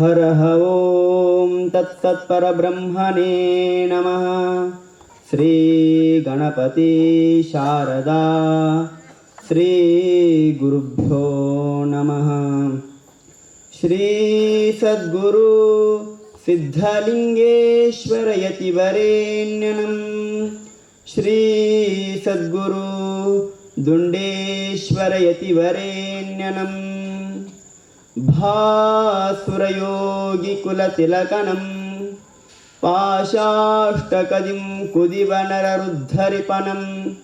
हरः ॐ तत्तत्परब्रह्मणे नमः। श्रीगणपति शारदा। श्रीगुरुभ्यो नमः। श्रीसद्गुरु सिद्धलिङ्गेश्वरयतिवरेण्यनं श्रीसद्गुरु दुण्डेश्वरयतिवरेण्यनं भासुरयोगिकुलतिलकनं पाशाष्टकदिं कुदिवनररुद्धरिपनं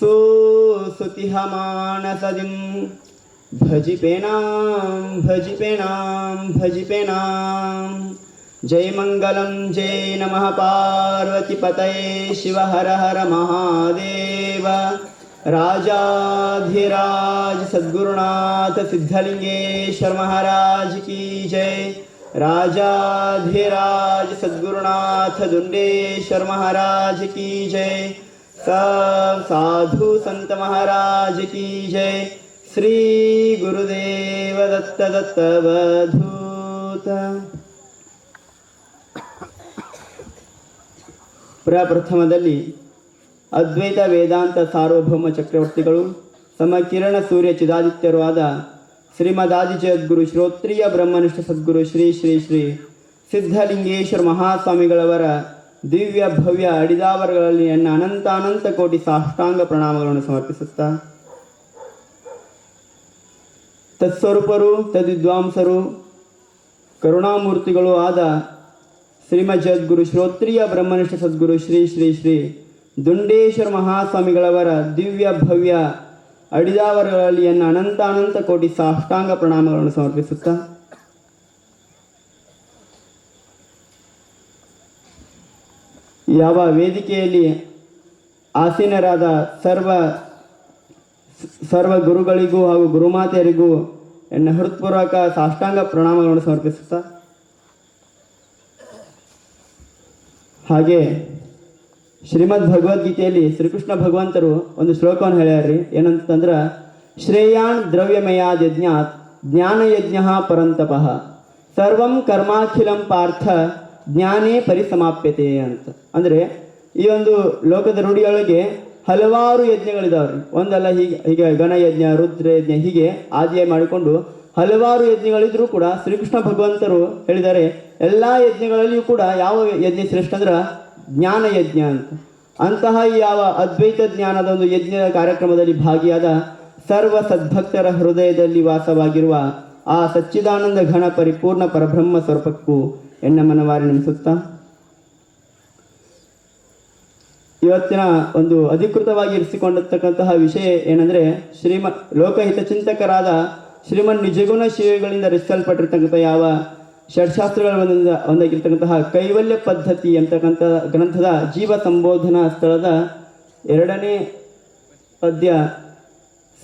सुसुतिहमानसदिं भजिपेनां भजिपेनां भजिपेनां। जय मङ्गलं जय नमः पार्वतीपतये शिव हर हर महादेव राजाधिराज सद्गुरुनाथ सिद्धलिंगेश्वर महाराज की जय राजाधिराज सद्गुरुनाथ दुंडेश्वर महाराज की जय सब साधु संत महाराज की जय श्री गुरुदेव दत्त दत्त वधूत ಪ್ರಪ್ರಥಮದಲ್ಲಿ ಅದ್ವೈತ ವೇದಾಂತ ಸಾರ್ವಭೌಮ ಚಕ್ರವರ್ತಿಗಳು ತಮ್ಮ ಕಿರಣ ಸೂರ್ಯ ಚಿದಾದಿತ್ಯರು ಆದ ಶ್ರೀಮದಾದಿ ಜಗದ್ಗುರು ಶ್ರೋತ್ರಿಯ ಬ್ರಹ್ಮನಿಷ್ಠ ಸದ್ಗುರು ಶ್ರೀ ಶ್ರೀ ಶ್ರೀ ಸಿದ್ಧಲಿಂಗೇಶ್ವರ ಮಹಾಸ್ವಾಮಿಗಳವರ ದಿವ್ಯ, ಭವ್ಯ ಅಡಿದಾವರಗಳಲ್ಲಿ ನನ್ನ ಅನಂತ ಕೋಟಿ ಸಾಷ್ಟಾಂಗ ಪ್ರಣಾಮಗಳನ್ನು ಸಮರ್ಪಿಸುತ್ತಾ. ತತ್ಸ್ವರೂಪರು, ತದ್ವಿದ್ವಾಂಸರು, ಕರುಣಾಮೂರ್ತಿಗಳು ಆದ ಶ್ರೀಮದ್ ಜಗದ್ಗುರು ಶ್ರೋತ್ರಿಯ ಬ್ರಹ್ಮನಿಷ್ಠ ಸದ್ಗುರು ಶ್ರೀ ಶ್ರೀ ಶ್ರೀ ದುಂಡೇಶ್ವರ ಮಹಾಸ್ವಾಮಿಗಳವರ ದಿವ್ಯ ಭವ್ಯ ಅಡಿದಾವರಗಳಲ್ಲಿಯನ್ನು ಅನಂತ ಅನಂತ ಕೋಟಿ ಸಾಷ್ಟಾಂಗ ಪ್ರಣಾಮಗಳನ್ನು ಸಮರ್ಪಿಸುತ್ತಾ. ಯಾವ ವೇದಿಕೆಯಲ್ಲಿ ಆಸೀನರಾದ ಸರ್ವ ಸರ್ವ ಗುರುಗಳಿಗೂ ಹಾಗೂ ಗುರುಮಾತೆಯರಿಗೂ ಎನ್ನ ಹೃತ್ಪೂರ್ವಕ ಸಾಷ್ಟಾಂಗ ಪ್ರಣಾಮಗಳನ್ನು ಸಮರ್ಪಿಸುತ್ತಾ. ಹಾಗೆ ಶ್ರೀಮದ್ ಭಗವದ್ಗೀತೆಯಲ್ಲಿ ಶ್ರೀಕೃಷ್ಣ ಭಗವಂತರು ಒಂದು ಶ್ಲೋಕವನ್ನು ಹೇಳ್ಯಾರ್ರಿ. ಏನಂತಂದ್ರೆ ಶ್ರೇಯಾನ್ ದ್ರವ್ಯಮಯಾದ ಯಜ್ಞಾತ್ ಜ್ಞಾನಯಜ್ಞ ಪರಂತಪಃ ಸರ್ವಂ ಕರ್ಮಾಖಿಲಂ ಪಾರ್ಥ ಜ್ಞಾನೇ ಪರಿಸಮಾಪ್ಯತೆ ಅಂತ. ಅಂದರೆ, ಈ ಒಂದು ಲೋಕದ ರೂಢಿಯೊಳಗೆ ಹಲವಾರು ಯಜ್ಞಗಳಿದಾವ್ರಿ. ಒಂದಲ್ಲ ಹೀಗೆ ಹೀಗೆ ಗಣಯಜ್ಞ ರುದ್ರ ಯಜ್ಞ ಹೀಗೆ ಆದ್ಯ ಮಾಡಿಕೊಂಡು ಹಲವಾರು ಯಜ್ಞಗಳಿದ್ರೂ ಕೂಡ ಶ್ರೀಕೃಷ್ಣ ಭಗವಂತರು ಹೇಳಿದ್ದಾರೆ, ಎಲ್ಲ ಯಜ್ಞಗಳಲ್ಲಿಯೂ ಕೂಡ ಯಾವ ಯಜ್ಞ ಶ್ರೇಷ್ಠ ಅಂದ್ರೆ ಜ್ಞಾನ ಯಜ್ಞ ಅಂತ. ಅಂತಹ ಯಾವ ಅದ್ವೈತ ಜ್ಞಾನದ ಒಂದು ಯಜ್ಞದ ಕಾರ್ಯಕ್ರಮದಲ್ಲಿ ಭಾಗಿಯಾದ ಸರ್ವ ಸದ್ಭಕ್ತರ ಹೃದಯದಲ್ಲಿ ವಾಸವಾಗಿರುವ ಆ ಸಚ್ಚಿದಾನಂದ ಘನ ಪರಿಪೂರ್ಣ ಪರಬ್ರಹ್ಮ ಸ್ವರೂಪಕ್ಕೂ ಎನ್ನ ಮನವಾರಿ ನಮಿಸುತ್ತಾ ಇವತ್ತಿನ ಒಂದು ಅಧಿಕೃತವಾಗಿ ಇರಿಸಿಕೊಂಡಿರ್ತಕ್ಕಂತಹ ವಿಷಯ ಏನಂದ್ರೆ ಶ್ರೀಮ ಲೋಕಹಿತ ಚಿಂತಕರಾದ ಶ್ರೀಮನ್ ನಿಜಗುಣ ಶಿವಗಳಿಂದ ರಚಿಸಲ್ಪಟ್ಟಿರ್ತಕ್ಕಂಥ ಯಾವ ಷಡ್ಶಾಸ್ತ್ರಗಳ ಒಂದ ಒಂದಾಗಿರ್ತಕ್ಕಂತಹ ಕೈವಲ್ಯ ಪದ್ಧತಿ ಅಂತಕ್ಕಂಥ ಗ್ರಂಥದ ಜೀವ ಸಂಬೋಧನಾ ಸ್ಥಳದ ಎರಡನೇ ಪದ್ಯ,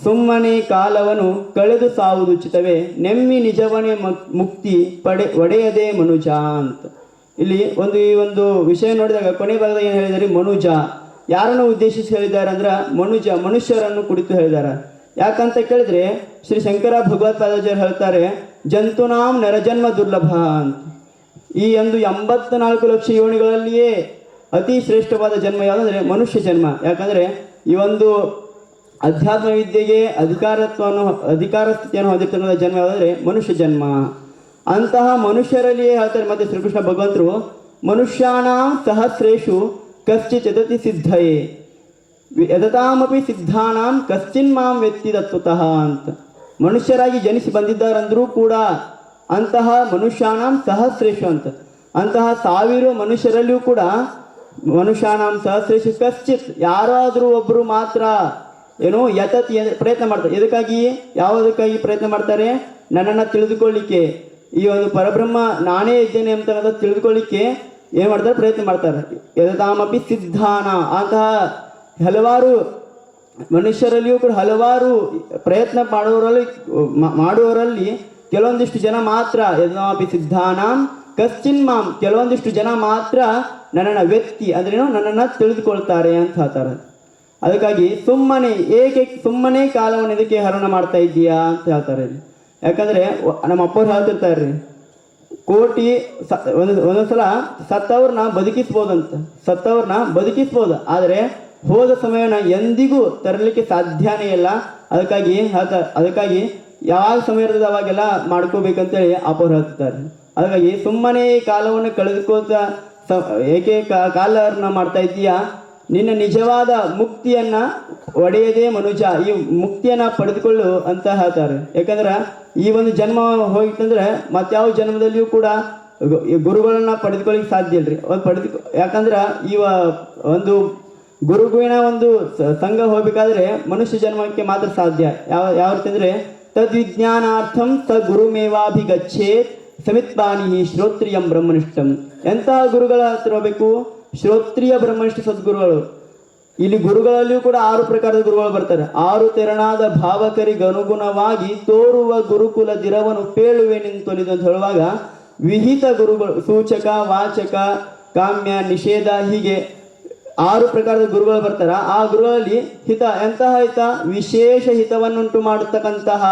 ಸುಮ್ಮನೆ ಕಾಲವನು ಕಳೆದು ಸಾವುದು ಉಚಿತವೇ ನೆಮ್ಮಿ ನಿಜವನೆ ಮಕ್- ಮುಕ್ತಿ ಪಡೆ, ಒಡೆಯದೆ ಮನುಜ ಅಂತ. ಇಲ್ಲಿ ಒಂದು, ಈ ಒಂದು ವಿಷಯ ನೋಡಿದಾಗ ಕೊನೆ ಭಾಗದಲ್ಲಿ ಏನು ಹೇಳಿದರೆ ಮನುಜ. ಯಾರನ್ನು ಉದ್ದೇಶಿಸಿ ಹೇಳಿದ್ದಾರೆ ಅಂದ್ರೆ ಮನುಜ, ಮನುಷ್ಯರನ್ನು ಕುರಿತು ಹೇಳಿದ್ದಾರೆ. ಯಾಕಂತ ಕೇಳಿದ್ರೆ ಶ್ರೀ ಶಂಕರ ಭಗವತ್ಪಾದಾಚಾರ್ಯ ಹೇಳ್ತಾರೆ, ಜಂತುನಾಂ ನರಜನ್ಮ ದುರ್ಲಭ ಅಂತ. ಈ ಒಂದು ಎಂಬತ್ನಾಲ್ಕು ಲಕ್ಷ ಯೋನಿಗಳಲ್ಲಿಯೇ ಅತಿ ಶ್ರೇಷ್ಠವಾದ ಜನ್ಮ ಯಾವುದಂದ್ರೆ ಮನುಷ್ಯ ಜನ್ಮ. ಯಾಕಂದ್ರೆ ಈ ಒಂದು ಅಧ್ಯಾತ್ಮ ವಿದ್ಯೆಗೆ ಅಧಿಕಾರತ್ವವನ್ನು, ಅಧಿಕಾರ ಸ್ಥಿತಿಯನ್ನು ಹೊಂದಿರ್ತಕ್ಕಂಥ ಜನ್ಮ ಯಾವುದಂದ್ರೆ ಮನುಷ್ಯ ಜನ್ಮ. ಅಂತಹ ಮನುಷ್ಯರಲ್ಲಿಯೇ ಹೇಳ್ತಾರೆ ಮತ್ತೆ ಶ್ರೀಕೃಷ್ಣ ಭಗವಂತರು, ಮನುಷ್ಯಾಣಾಂ ಸಹಸ್ರೇಶು ಚದತಿ ಸಿದ್ಧಯೇ ಯದತಾಮಪಿ ಸಿದ್ಧಾನಾಂ ಕಶ್ಚಿನ್ ಮಾಂ ವ್ಯಕ್ತಿ ತತ್ವತಃ ಅಂತ. ಮನುಷ್ಯರಾಗಿ ಜನಿಸಿ ಬಂದಿದ್ದಾರಂದರೂ ಕೂಡ ಅಂತಹ ಮನುಷ್ಯಾನಾಂ ಸಹಸ್ರೇಷು ಅಂತ. ಅಂತಹ ಸಾವಿರ ಮನುಷ್ಯರಲ್ಲಿಯೂ ಕೂಡ ಮನುಷ್ಯಾನಾಂ ಸಹಸ್ರೇಷು ಕಶ್ಚಿತ್. ಯಾರಾದರೂ ಒಬ್ಬರು ಮಾತ್ರ ಏನು ಯತತ್ ಪ್ರಯತ್ನ ಮಾಡ್ತಾರೆ. ಇದಕ್ಕಾಗಿ ಯಾವುದಕ್ಕಾಗಿ ಪ್ರಯತ್ನ ಮಾಡ್ತಾರೆ? ನನ್ನನ್ನು ತಿಳಿದುಕೊಳ್ಳಿಕ್ಕೆ. ಈ ಒಂದು ಪರಬ್ರಹ್ಮ ನಾನೇ ಇದ್ದೇನೆ ಅಂತ ತಿಳಿದುಕೊಳ್ಳಿಕ್ಕೆ ಏನು ಮಾಡ್ತಾರೆ? ಪ್ರಯತ್ನ ಮಾಡ್ತಾರೆ. ಯದತಾಮಪಿ ಸಿದ್ಧಾನ. ಅಂತಹ ಹಲವಾರು ಮನುಷ್ಯರಲ್ಲಿಯೂ ಕೂಡ ಹಲವಾರು ಪ್ರಯತ್ನ ಮಾಡುವವರಲ್ಲಿ, ಮಾ- ಮಾಡುವವರಲ್ಲಿ ಕೆಲವೊಂದಿಷ್ಟು ಜನ ಮಾತ್ರ ಯಜ್ಞಾಪಿ ಸಿದ್ಧಾನಾಂ ಕಶ್ಚಿನ್ ಮಾಂ, ಕೆಲವೊಂದಿಷ್ಟು ಜನ ಮಾತ್ರ ನನ್ನನ್ನು ವ್ಯಕ್ತಿ, ಅಂದ್ರೇನು ನನ್ನನ್ನು ತಿಳಿದುಕೊಳ್ತಾರೆ ಅಂತ ಹೇಳ್ತಾರೆ. ಅದಕ್ಕಾಗಿ ಸುಮ್ಮನೆ, ಏಕೆ ಸುಮ್ಮನೆ ಕಾಲವನ್ನು ಇದಕ್ಕೆ ಹರಣ ಮಾಡ್ತಾ ಇದ್ದೀಯಾ ಅಂತ ಹೇಳ್ತಾರೆ. ಯಾಕಂದರೆ ನಮ್ಮ ಅಪ್ಪವ್ರು ಹೇಳ್ತಿರ್ತಾರೆ ಕೋಟಿ ಸ, ಒಂದು, ಒಂದೊಂದ್ಸಲ ಸತ್ತವ್ರನ್ನ ಬದುಕಿಸ್ಬೋದಂತ, ಸತ್ತವ್ರನ್ನ ಬದುಕಿಸ್ಬೋದು. ಆದರೆ ಹೋದ ಸಮಯನ ಎಂದಿಗೂ ತರಲಿಕ್ಕೆ ಸಾಧ್ಯನೇ ಇಲ್ಲ. ಅದಕ್ಕಾಗಿ ಅದಕ್ಕಾಗಿ ಯಾವಾಗ ಸಮಯ ಇರ್ತದೆ ಅವಾಗೆಲ್ಲ ಮಾಡ್ಕೋಬೇಕಂತೇಳಿ ಅಪೋರ್ ಹೇಳ್ತಾರೆ ಹಾಗಾಗಿ ಸುಮ್ಮನೆ ಕಾಲವನ್ನು ಕಳೆದುಕೋತ ಸ, ಏಕೆ ಕಾಲವನ್ನು ಮಾಡ್ತಾ ಇದ್ದೀಯಾ? ನಿನ್ನ ನಿಜವಾದ ಮುಕ್ತಿಯನ್ನ ಒಡೆಯದೇ ಮನುಜ, ಈ ಮುಕ್ತಿಯನ್ನ ಪಡೆದುಕೊಳ್ಳು ಅಂತ ಹೇಳ್ತಾರೆ. ಯಾಕಂದ್ರೆ ಈ ಒಂದು ಜನ್ಮ ಹೋಗಿತ್ತಂದ್ರೆ ಮತ್ಯಾವ ಜನ್ಮದಲ್ಲಿಯೂ ಕೂಡ ಗುರುಗಳನ್ನ ಪಡೆದುಕೊಳ್ಳಿಕ್ಕೆ ಸಾಧ್ಯ ಇಲ್ರಿ. ಪಡೆದು, ಯಾಕಂದ್ರೆ ಈ ಒಂದು ಗುರುಗುವಿನ ಒಂದು ಸಂಘ ಹೋಗಬೇಕಾದ್ರೆ ಮನುಷ್ಯ ಜನ್ಮಕ್ಕೆ ಮಾತ್ರ ಸಾಧ್ಯ. ಯಾವ ಯಾವ ರೀತಿ ಅಂದರೆ, ತದ್ವಿಜ್ಞಾನಾರ್ಥಂ ಸ ಗುರುಮೇವಾಭಿಗಚ್ಚೇತ್ ಸಮಿತ್ಪಾನಿ ಶ್ರೋತ್ರಿಯಂ ಬ್ರಹ್ಮನಿಷ್ಠಂ. ಎಂತಹ ಗುರುಗಳ ಹತ್ರ ಹೋಗ್ಬೇಕು? ಶ್ರೋತ್ರಿಯ ಬ್ರಹ್ಮನಿಷ್ಠ ಸದ್ಗುರುಗಳು. ಇಲ್ಲಿ ಗುರುಗಳಲ್ಲಿಯೂ ಕೂಡ ಆರು ಪ್ರಕಾರದ ಗುರುಗಳು ಬರ್ತಾರೆ. ಆರು ತೆರನಾದ ಭಾವಕರಿಗೆ ಅನುಗುಣವಾಗಿ ತೋರುವ ಗುರುಕುಲ ದಿರವನ್ನು ಪೇಳುವೆನೆಂದು ತೊಲಿದು ಅಂತ ಹೇಳುವಾಗ, ವಿಹಿತ ಗುರುಗಳು ಸೂಚಕ, ವಾಚಕ, ಕಾಮ್ಯ, ನಿಷೇಧ ಹೀಗೆ ಆರು ಪ್ರಕಾರದ ಗುರುಗಳು ಬರ್ತಾರ. ಆ ಗುರುಗಳಲ್ಲಿ ಹಿತ ಎಂತಹ ಹಿತ? ವಿಶೇಷ ಹಿತವನ್ನುಂಟು ಮಾಡತಕ್ಕಂತಹ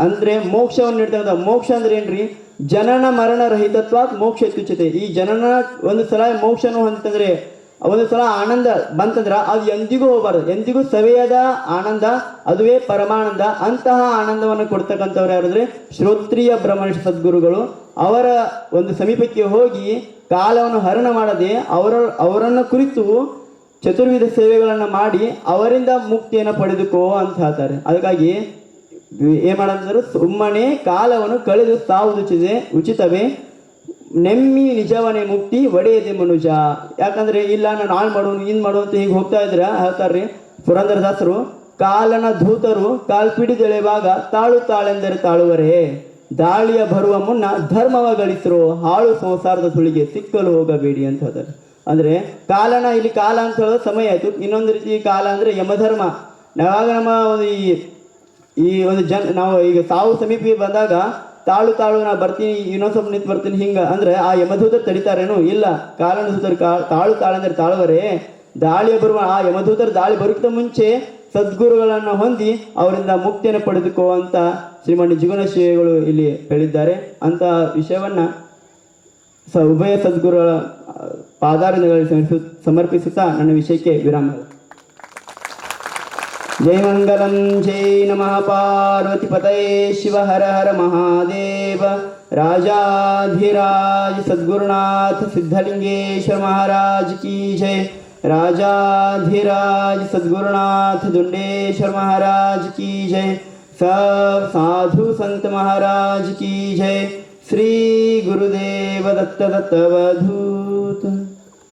ಅಂದ್ರೆ ಮೋಕ್ಷವನ್ನು ನೀಡ್ತಕ್ಕಂಥ ಮೋಕ್ಷ ಅಂದ್ರೆ ಏನ್ರಿ? ಜನನ ಮರಣ ರಹಿತತ್ವ ಮೋಕ್ಷ ಇತ್ಯುಚ್ಯತೆ. ಈ ಜನನ ಒಂದು ಸಲ ಮೋಕ್ಷನು ಅಂತಂದ್ರೆ ಒಂದು ಸಲ ಆನಂದ ಬಂತಂದ್ರ ಅದು ಎಂದಿಗೂ ಹೋಗಬಾರ್ದು. ಎಂದಿಗೂ ಸವೆಯದ ಆನಂದ, ಅದುವೇ ಪರಮಾನಂದ. ಅಂತಹ ಆನಂದವನ್ನು ಕೊಡ್ತಕ್ಕಂಥವ್ರು ಯಾರಂದ್ರೆ ಶ್ರೋತ್ರಿಯ ಬ್ರಹ್ಮನಿಷ್ಠ ಸದ್ಗುರುಗಳು. ಅವರ ಒಂದು ಸಮೀಪಕ್ಕೆ ಹೋಗಿ ಕಾಲವನ್ನು ಹರಣ ಮಾಡದೆ ಅವರ, ಅವರನ್ನು ಕುರಿತು ಚತುರ್ವಿಧ ಸೇವೆಗಳನ್ನು ಮಾಡಿ ಅವರಿಂದ ಮುಕ್ತಿಯನ್ನು ಪಡೆದುಕೋ ಅಂತ ಹೇಳ್ತಾರೆ. ಅದಕ್ಕಾಗಿ ಏನ್ ಮಾಡಂತಂದ್ರೆ ಸುಮ್ಮನೆ ಕಾಲವನ್ನು ಕಳೆದು ಸಾವುದುಚಿದೆ, ಉಚಿತವೇ. ನೆಮ್ಮಿ ನಿಜವನೇ ಮುಕ್ತಿ ಒಡೆಯದೆ ಮನುಜ. ಯಾಕಂದ್ರೆ ಇಲ್ಲ, ನಾನು ಹಾಳು ಮಾಡೋನು ಇನ್ ಮಾಡು ಅಂತ ಹೀಗೆ ಹೋಗ್ತಾ ಇದ್ರ ಹೇಳ್ತಾರ್ರಿ ಪುರಂದರದಾಸರು ಕಾಲನ ಧೂತರು ಕಾಲ್ಪಿಡಿದೆಳೆವಾಗ ತಾಳು ತಾಳೆಂದರೆ ತಾಳುವರೆ. ದಾಳಿಯ ಬರುವ ಮುನ್ನ ಧರ್ಮವ ಗಳಿಸರು ಹಾಳು ಸಂಸಾರದ ಸುಳಿಗೆ ಸಿಕ್ಕಲು ಹೋಗಬೇಡಿ ಅಂತ ಹೇಳ್ತಾರೆ. ಅಂದ್ರೆ ಕಾಲನ ಇಲ್ಲಿ ಕಾಲ ಅಂತ ಹೇಳೋದು ಸಮಯ ಆಯಿತು. ಇನ್ನೊಂದು ರೀತಿ ಕಾಲ ಅಂದ್ರೆ ಯಮಧರ್ಮ. ಯಾವಾಗ ನಮ್ಮ ಒಂದು ಈ ಈ ಒಂದು ಜನ, ನಾವು ಈಗ ಸಾವು ಸಮೀಪಿಗೆ ಬಂದಾಗ ತಾಳು ತಾಳು ನಾ ಬರ್ತೀನಿ, ಇನ್ನೊಂದು ಸ್ವಲ್ಪ ನಿಂತು ಬರ್ತೀನಿ ಹಿಂಗ ಅಂದ್ರೆ ಆ ಯಮಧೂತ ತಡಿತಾರೇನು? ಇಲ್ಲ. ಕಾಲನದೂತರು ಕಾ ತಾಳು ತಾಳು ಅಂದ್ರೆ ತಾಳುವರೇ. ದಾಳಿಯ ಬರುವ ಆ ಯಮಧೂತರ ದಾಳಿ ಬರೋಕ್ಕಿಂತ ಮುಂಚೆ ಸದ್ಗುರುಗಳನ್ನು ಹೊಂದಿ ಅವರಿಂದ ಮುಕ್ತಿಯನ್ನು ಪಡೆದುಕೊಳ್ಳುವಂಥ ಶ್ರೀಮಣಿ ಜೀವನಶ್ರೀಗಳು ಇಲ್ಲಿ ಹೇಳಿದ್ದಾರೆ. ಅಂತಹ ವಿಷಯವನ್ನ ಸ ಉಭಯ ಸದ್ಗುರುಗಳ ಪಾದಾರದಲ್ಲಿ ಸಮರ್ಪಿಸುತ್ತಾ ನನ್ನ ವಿಷಯಕ್ಕೆ ವಿರಾಮ. ಜೈ ಮಂಗಲಂ, ಜೈ ನಮಃ, ಪಾರ್ವತಿ ಪತೈ ಶಿವ, ಹರ ಹರ ಮಹಾದೇವ. ರಾಜಾಧಿರಾಜ ಸದ್ಗುರುನಾಥ ಸಿದ್ಧಲಿಂಗೇಶ್ವರ ಮಹಾರಾಜ್ ಕಿ ಜಯ राजाधिराज सद्गुरुनाथ दुंडेश्वर महाराज की जय। सब साधु संत महाराज की जय। श्री गुरुदेव दत्त दत्त वधू